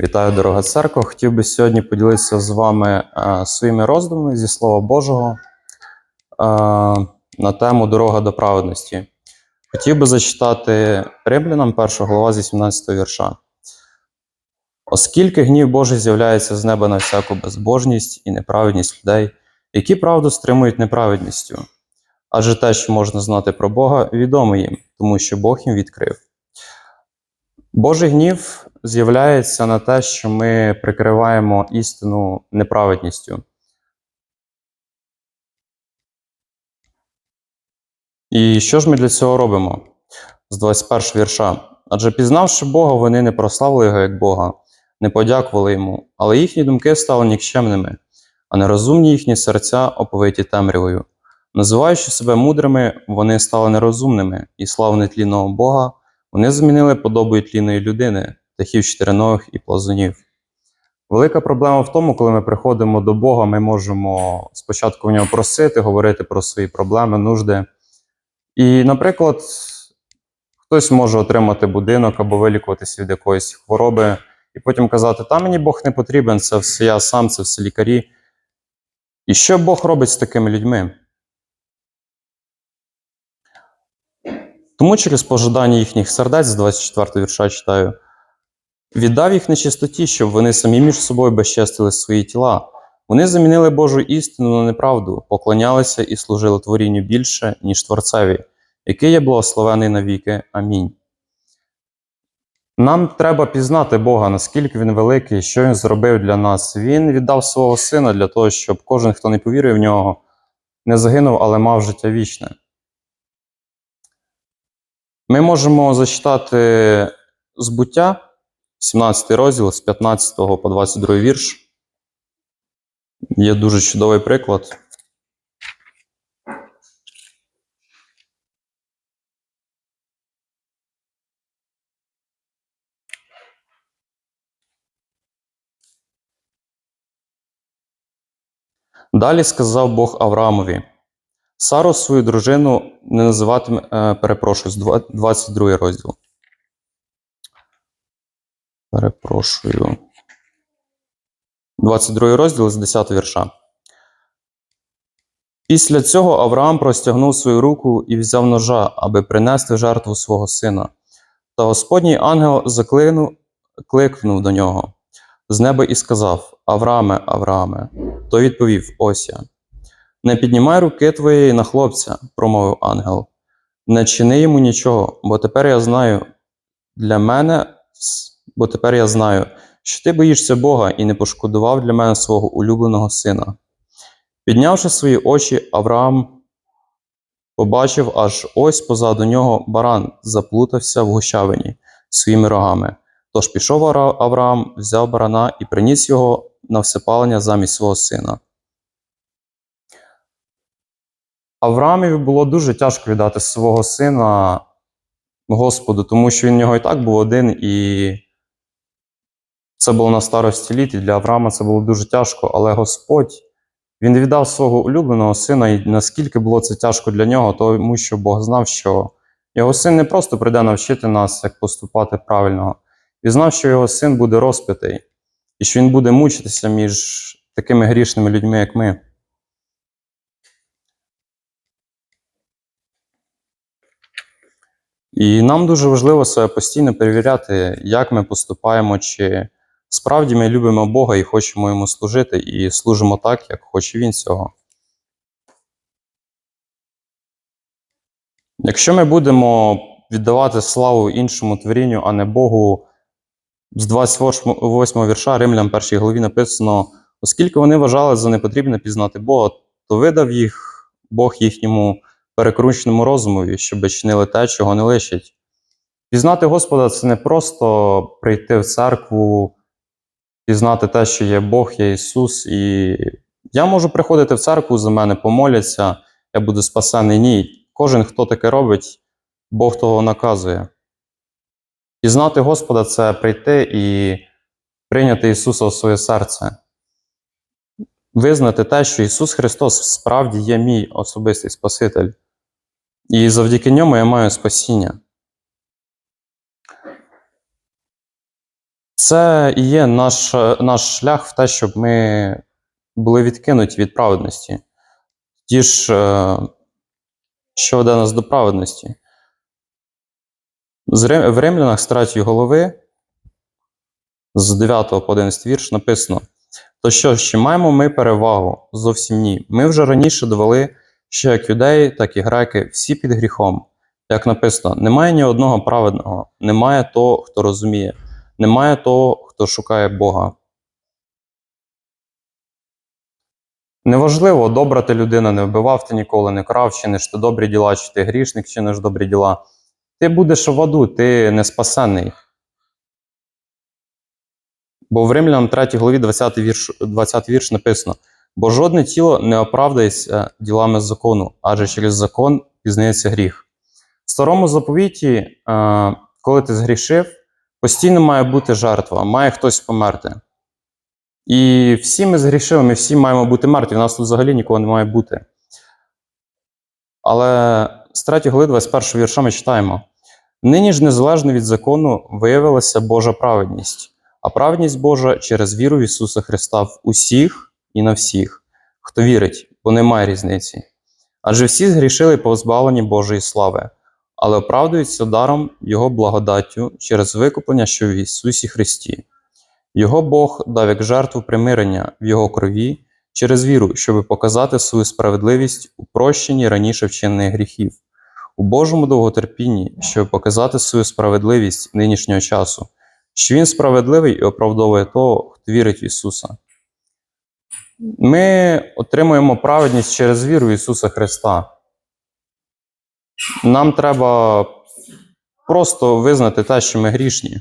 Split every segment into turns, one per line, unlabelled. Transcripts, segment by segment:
Вітаю, дорога церква. Хотів би сьогодні поділитися з вами е, своїми роздумами зі Слова Божого е, на тему Дорога до праведності. Хотів би зачитати Римлянам 1 глава зі 17 вірша. Оскільки гнів Божий з'являється з неба на всяку безбожність і неправедність людей, які правду стримують неправедністю. Адже те, що можна знати про Бога, відомо їм, тому що Бог їм відкрив. Божий гнів з'являється на те, що ми прикриваємо істину неправедністю. І що ж ми для цього робимо? З 21 вірша. Адже пізнавши Бога, вони не прославили його як Бога, не подякували йому, але їхні думки стали нікчемними, а нерозумні їхні серця оповиті темрявою. Називаючи себе мудрими, вони стали нерозумними, і славу нетлінного Бога вони змінили подобою тлінної людини, птахів чотириногих і плазунів. Велика проблема в тому, коли ми приходимо до Бога, ми можемо спочатку в нього просити, говорити про свої проблеми, нужди. І, наприклад, хтось може отримати будинок або вилікуватися від якоїсь хвороби, і потім казати, та мені Бог не потрібен, це все я сам, це все лікарі. І що Бог робить з такими людьми? Тому через пожадання їхніх сердець, з 24 вірша читаю, віддав їх нечистоті, щоб вони самі між собою безчестили свої тіла. Вони замінили Божу істину на неправду, поклонялися і служили творінню більше, ніж Творцеві, який є благословений навіки. Амінь. Нам треба пізнати Бога, наскільки Він великий, що Він зробив для нас. Він віддав свого сина для того, щоб кожен, хто не повірив в нього, не загинув, але мав життя вічне. Ми можемо зачитати збуття, 17 розділ з 15 по 22 вірш. Є дуже чудовий приклад. Далі сказав Бог Авраамові: Сару свою дружину не називатиме, е, перепрошую, з 22 розділ. Перепрошую. 22 розділ з 10 вірша. Після цього Авраам простягнув свою руку і взяв ножа, аби принести жертву свого сина. Та Господній ангел закликнув, кликнув до нього з неба і сказав: Аврааме, Аврааме. Той відповів: Ось я. Не піднімай руки твоєї на хлопця, промовив ангел. Не чини йому нічого, бо тепер я знаю для мене, бо тепер я знаю, що ти боїшся Бога і не пошкодував для мене свого улюбленого сина. Піднявши свої очі, Авраам побачив, аж ось позаду нього баран заплутався в гущавині своїми рогами. Тож пішов Авраам, взяв барана і приніс його на всепалення замість свого сина. Авраамові було дуже тяжко віддати свого сина Господу, тому що він в нього і так був один, і це було на старості літ, і для Авраама це було дуже тяжко, але Господь він віддав свого улюбленого сина, і наскільки було це тяжко для нього, тому що Бог знав, що його син не просто прийде навчити нас, як поступати правильно. Він знав, що його син буде розпитий, і що він буде мучитися між такими грішними людьми, як ми. І нам дуже важливо себе постійно перевіряти, як ми поступаємо, чи справді ми любимо Бога і хочемо йому служити, і служимо так, як хоче Він цього. Якщо ми будемо віддавати славу іншому творінню, а не Богу, з 28 вірша Римлян 1 главі написано: оскільки вони вважали за непотрібне пізнати Бога, то видав їх Бог їхньому перекрученому розумові, щоб чинили те, чого не лишить. Пізнати Господа це не просто прийти в церкву, пізнати те, що є Бог, є Ісус, і я можу приходити в церкву за мене, помоляться, я буду спасений. Ні. Кожен, хто таке робить, Бог того наказує. Пізнати Господа це прийти і прийняти Ісуса у своє серце. Визнати те, що Ісус Христос справді є мій особистий Спаситель. І завдяки ньому я маю спасіння. Це і є наш, наш шлях в те, щоб ми були відкинуті від праведності. Ті ж, е, що веде нас до праведності. В Римлянах 3 голови, з 9 по 11 вірш написано: То що чи маємо ми перевагу? Зовсім ні. Ми вже раніше довели, що як юдеї, так і греки всі під гріхом. Як написано, немає ні одного праведного, немає того, хто розуміє, немає того, хто шукає Бога. Неважливо, добра ти людина, не вбивав ти ніколи, не крав, чиниш ти добрі діла, чи ти грішник, чиниш добрі діла. Ти будеш в аду, ти не спасений. Бо в Римлянам 3 главі 20 вірш, 20 вірш написано: бо жодне тіло не оправдається ділами закону, адже через закон пізнається гріх. В старому заповіті, е, коли ти згрішив, постійно має бути жертва, має хтось померти. І всі ми згрішили, ми всі маємо бути мертві. У нас тут взагалі нікого не має бути. Але з 3 глави 21 вірша ми читаємо: нині ж незалежно від закону виявилася Божа праведність, а праведність Божа через віру в Ісуса Христа в усіх і на всіх, хто вірить, бо немає різниці. Адже всі згрішили і позбавлені Божої слави, але оправдуються даром Його благодаттю через викуплення, що в Ісусі Христі. Його Бог дав як жертву примирення в Його крові через віру, щоб показати свою справедливість у прощенні раніше вчинених гріхів, у Божому довготерпінні, щоб показати свою справедливість нинішнього часу, що Він справедливий і оправдовує того, хто вірить в Ісуса. Ми отримуємо праведність через віру в Ісуса Христа. Нам треба просто визнати те, що ми грішні.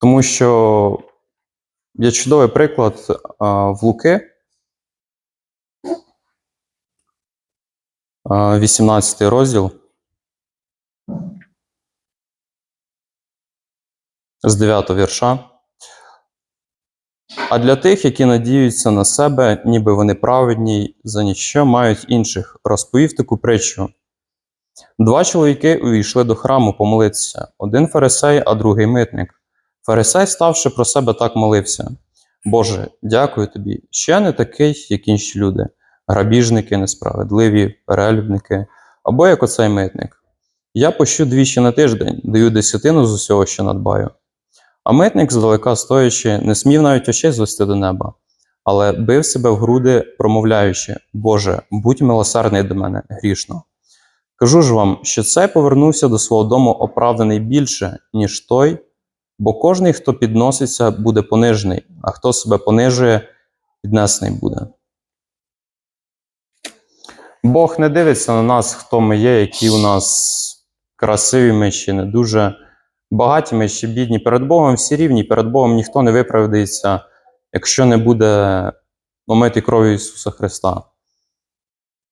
Тому що є чудовий приклад а, в Луки, 18 розділ. З 9 вірша. А для тих, які надіються на себе, ніби вони праведні, за ніщо мають інших, розповів таку притчу. Два чоловіки увійшли до храму помолитися: один фарисей, а другий митник. Фарисей, ставши про себе, так молився: Боже, дякую тобі, що я не такий, як інші люди, грабіжники, несправедливі, перелюбники, або як оцей митник. Я пощу двічі на тиждень, даю десятину з усього, що надбаю. А митник, здалека стоячи, не смів навіть очей звести до неба, але бив себе в груди, промовляючи: Боже, будь милосердний до мене, грішно. Кажу ж вам, що цей повернувся до свого дому оправданий більше, ніж той, бо кожний, хто підноситься, буде понижений, а хто себе понижує, піднесений буде. Бог не дивиться на нас, хто ми є, які у нас красиві ми чи не дуже багаті ми чи бідні. Перед Богом всі рівні, перед Богом ніхто не виправдається, якщо не буде омити кров'ю Ісуса Христа.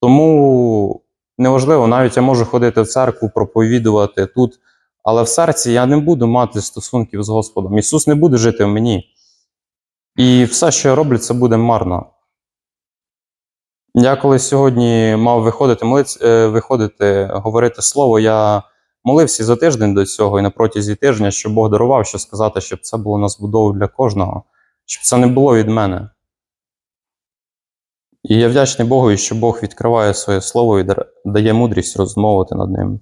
Тому неважливо, навіть я можу ходити в церкву, проповідувати тут, але в серці я не буду мати стосунків з Господом. Ісус не буде жити в мені. І все, що я роблю, це буде марно. Я коли сьогодні мав виходити, молиць, е, виходити, говорити слово, я молився за тиждень до цього і на протязі тижня, щоб Бог дарував, що сказати, щоб це було на збудову для кожного, щоб це не було від мене. І я вдячний Богу, що Бог відкриває своє слово і дає мудрість розмовити над ним.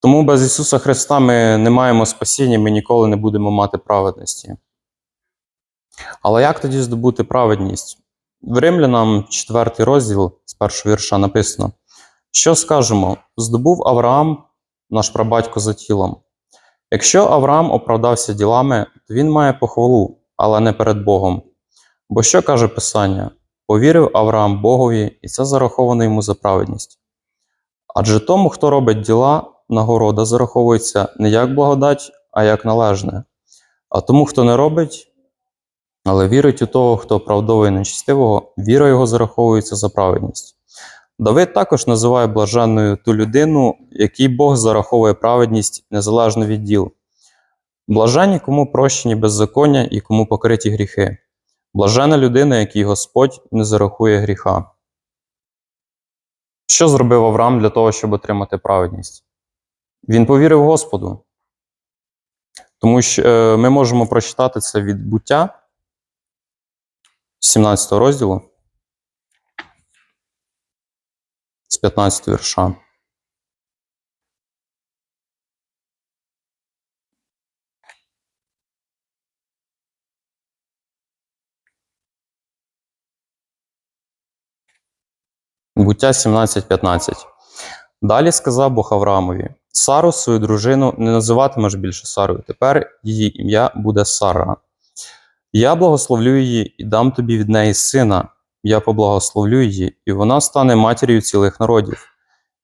Тому без Ісуса Христа ми не маємо спасіння, ми ніколи не будемо мати праведності. Але як тоді здобути праведність? В Римлянам 4 розділ з першого вірша написано: Що скажемо? Здобув Авраам, наш прабатько за тілом. Якщо Авраам оправдався ділами, то він має похвалу, але не перед Богом. Бо що каже Писання? Повірив Авраам Богові, і це зараховано йому за праведність. Адже тому, хто робить діла, нагорода зараховується не як благодать, а як належне. А тому, хто не робить, але вірить у того, хто оправдовує нечистивого, віра його зараховується за праведність. Давид також називає блаженною ту людину, якій Бог зараховує праведність незалежно від діл. Блаженні, кому прощені беззаконня і кому покриті гріхи. Блажена людина, якій Господь не зарахує гріха. Що зробив Авраам для того, щоб отримати праведність? Він повірив Господу. Тому що е, ми можемо прочитати це від буття 17 розділу з 15 вірша. Буття 17.15. Далі сказав Бог Авраамові: Сару, свою дружину, не називатимеш більше Сарою. Тепер її ім'я буде Сара. Я благословлю її і дам тобі від неї сина. Я поблагословлю її, і вона стане матір'ю цілих народів.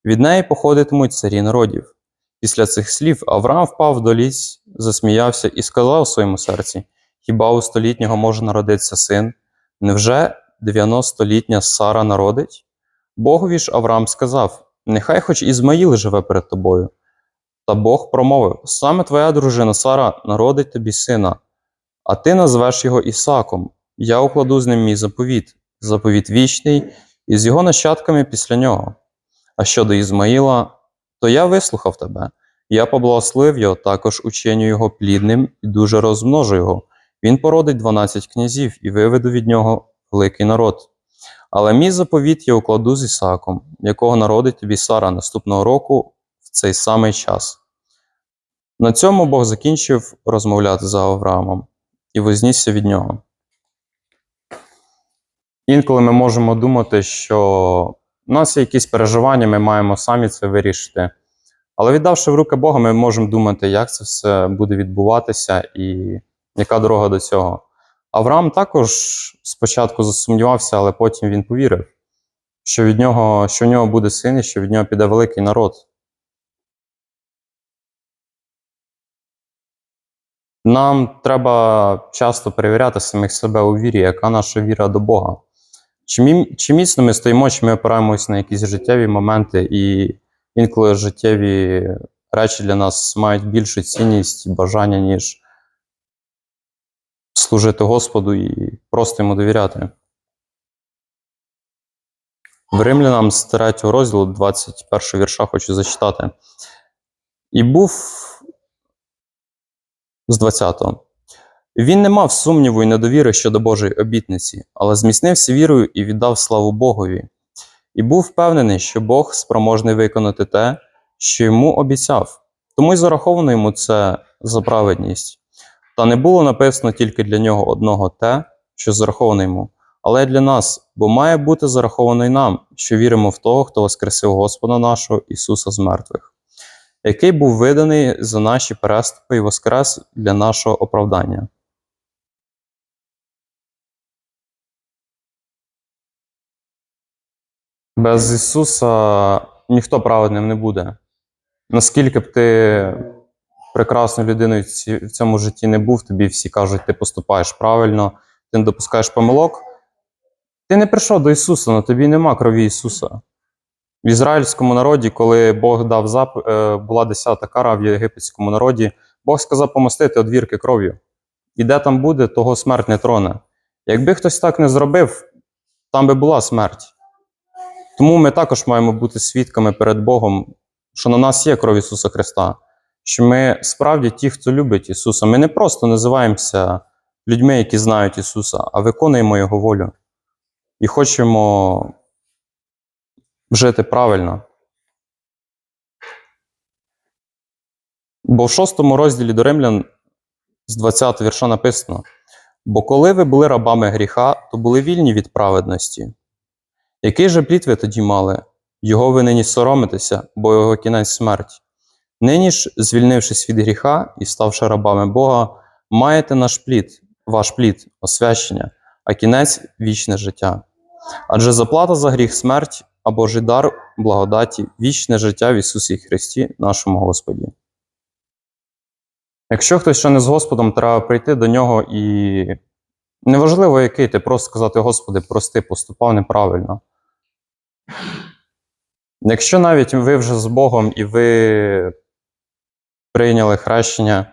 Від неї походитимуть царі народів. Після цих слів Авраам впав до ліс, засміявся і сказав у своєму серці: Хіба у столітнього може народитися син? Невже 90-літня Сара народить? Богові ж Авраам сказав: Нехай хоч Ізмаїл живе перед тобою. Та Бог промовив: саме твоя дружина Сара народить тобі сина, а ти назвеш його Ісаком. Я укладу з ним мій заповіт, заповіт вічний, і з його нащадками після нього. А щодо Ізмаїла, то я вислухав тебе. Я поблагословив його, також ученю його плідним і дуже розмножу його. Він породить 12 князів і виведу від нього великий народ. Але мій заповіт я укладу з Ісаком, якого народить тобі Сара наступного року в цей самий час. На цьому Бог закінчив розмовляти з Авраамом і вознісся від нього. Інколи ми можемо думати, що у нас є якісь переживання, ми маємо самі це вирішити. Але віддавши в руки Бога, ми можемо думати, як це все буде відбуватися і яка дорога до цього. Авраам також спочатку засумнівався, але потім він повірив, що від нього, що в нього буде син і що від нього піде великий народ. Нам треба часто перевіряти самих себе у вірі, яка наша віра до Бога. Чи, чи міцно ми стоїмо, чи ми опираємось на якісь життєві моменти, і інколи життєві речі для нас мають більшу цінність і бажання, ніж служити Господу і просто йому довіряти. В Римлянам з 3 розділу 21 вірша хочу зачитати. І був з 20-го. Він не мав сумніву і недовіри щодо Божої обітниці, але зміцнився вірою і віддав славу Богові. І був впевнений, що Бог спроможний виконати те, що йому обіцяв. Тому й зараховано йому це за праведність. Та не було написано тільки для нього одного те, що зараховано йому, але й для нас, бо має бути зараховано й нам, що віримо в того, хто воскресив Господа нашого Ісуса з мертвих, який був виданий за наші переступи і воскрес для нашого оправдання. Без Ісуса ніхто праведним не буде. Наскільки б ти прекрасною людиною в цьому житті не був, тобі всі кажуть, ти поступаєш правильно, ти не допускаєш помилок. Ти не прийшов до Ісуса, на тобі нема крові Ісуса. В ізраїльському народі, коли Бог дав зап... е, була десята кара в єгипетському народі, Бог сказав помостити одвірки кров'ю. І де там буде, того смерть не троне. Якби хтось так не зробив, там би була смерть. Тому ми також маємо бути свідками перед Богом, що на нас є кров Ісуса Христа, що ми справді ті, хто любить Ісуса. Ми не просто називаємося людьми, які знають Ісуса, а виконуємо Його волю і хочемо жити правильно. Бо в шостому розділі до Римлян з 20 вірша написано: Бо коли ви були рабами гріха, то були вільні від праведності. Який же плід ви тоді мали? Його ви нині соромитеся, бо його кінець смерть. Нині ж, звільнившись від гріха і ставши рабами Бога, маєте наш плід, ваш плід, освящення, а кінець вічне життя. Адже заплата за гріх смерть, а Божий дар благодаті, вічне життя в Ісусі Христі, нашому Господі. Якщо хтось ще не з Господом, треба прийти до нього і неважливо, який ти, просто сказати, Господи, прости, поступав неправильно. Якщо навіть ви вже з Богом і ви прийняли хрещення,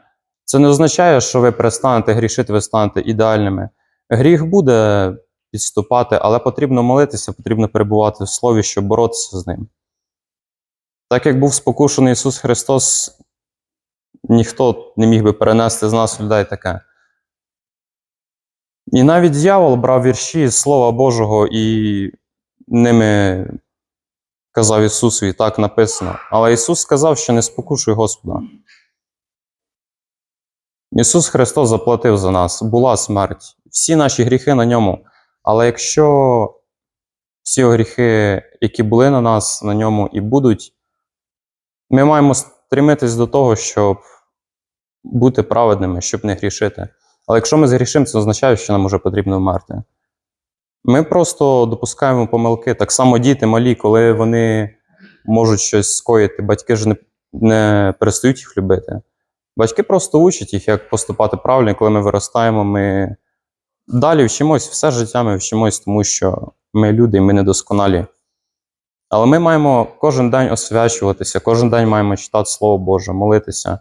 це не означає, що ви перестанете грішити, ви станете ідеальними. Гріх буде підступати, але потрібно молитися, потрібно перебувати в слові, щоб боротися з ним. Так як був спокушений Ісус Христос, ніхто не міг би перенести з нас людей таке. І навіть дьявол брав вірші з Слова Божого і ними казав Ісусові, так написано. Але Ісус сказав, що не спокушуй Господа. Ісус Христос заплатив за нас, була смерть, всі наші гріхи на ньому. Але якщо всі гріхи, які були на нас, на ньому і будуть, ми маємо стремитись до того, щоб бути праведними, щоб не грішити. Але якщо ми згрішимо, це означає, що нам вже потрібно вмерти. Ми просто допускаємо помилки. Так само діти малі, коли вони можуть щось скоїти, батьки ж не, не перестають їх любити. Батьки просто учать їх, як поступати правильно, коли ми виростаємо, ми далі вчимось, все життя ми вчимось, тому що ми люди ми недосконалі. Але ми маємо кожен день освячуватися, кожен день маємо читати Слово Боже, молитися,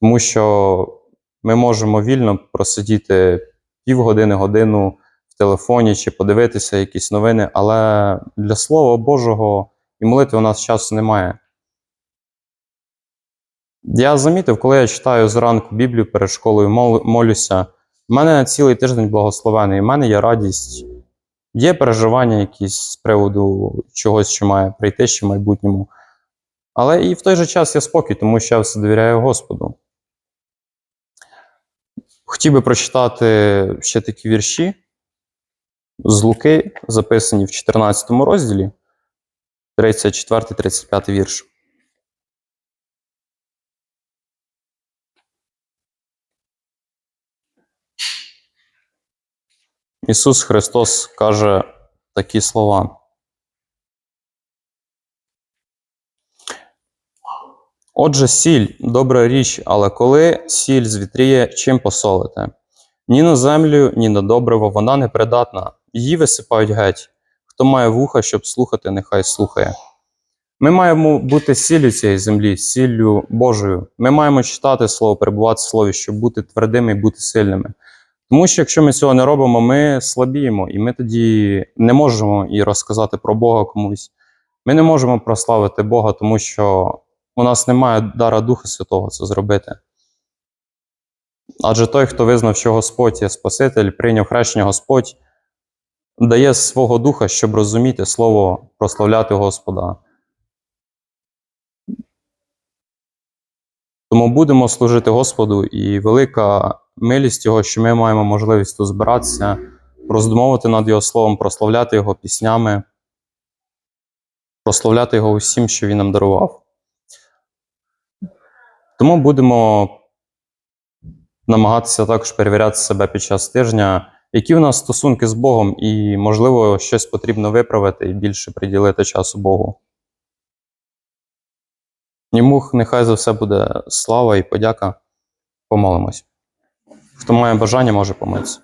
тому що ми можемо вільно просидіти півгодини, годину в телефоні чи подивитися якісь новини, але для Слова Божого і молитви у нас часу немає. Я замітив, коли я читаю зранку Біблію перед школою, молюся, в мене цілий тиждень благословений, в мене є радість, є переживання якісь з приводу чогось, що має прийти ще в майбутньому. Але і в той же час є спокій, тому що я все довіряю Господу. Хотів би прочитати ще такі вірші з Луки, записані в 14 розділі, 34-35 вірш. Ісус Христос каже такі слова. Отже, сіль добра річ, але коли сіль звітріє, чим посолите? Ні на землю, ні на добриво вона не придатна, її висипають геть. Хто має вуха, щоб слухати, нехай слухає. Ми маємо бути сіллю цієї землі, сіллю Божою. Ми маємо читати Слово, перебувати в Слові, щоб бути твердими і бути сильними. Тому що якщо ми цього не робимо, ми слабіємо, і ми тоді не можемо і розказати про Бога комусь. Ми не можемо прославити Бога, тому що у нас немає дара Духа Святого це зробити. Адже той, хто визнав, що Господь є Спаситель, прийняв хрещення Господь, дає свого духа, щоб розуміти слово, прославляти Господа. Тому будемо служити Господу, і велика милість Його, що ми маємо можливість тут збиратися, роздумовувати над Його словом, прославляти Його піснями, прославляти Його усім, що Він нам дарував. Тому будемо намагатися також перевіряти себе під час тижня, які в нас стосунки з Богом, і, можливо, щось потрібно виправити і більше приділити часу Богу. Йому нехай за все буде слава і подяка. Помолимось. Хто має бажання, може помитися.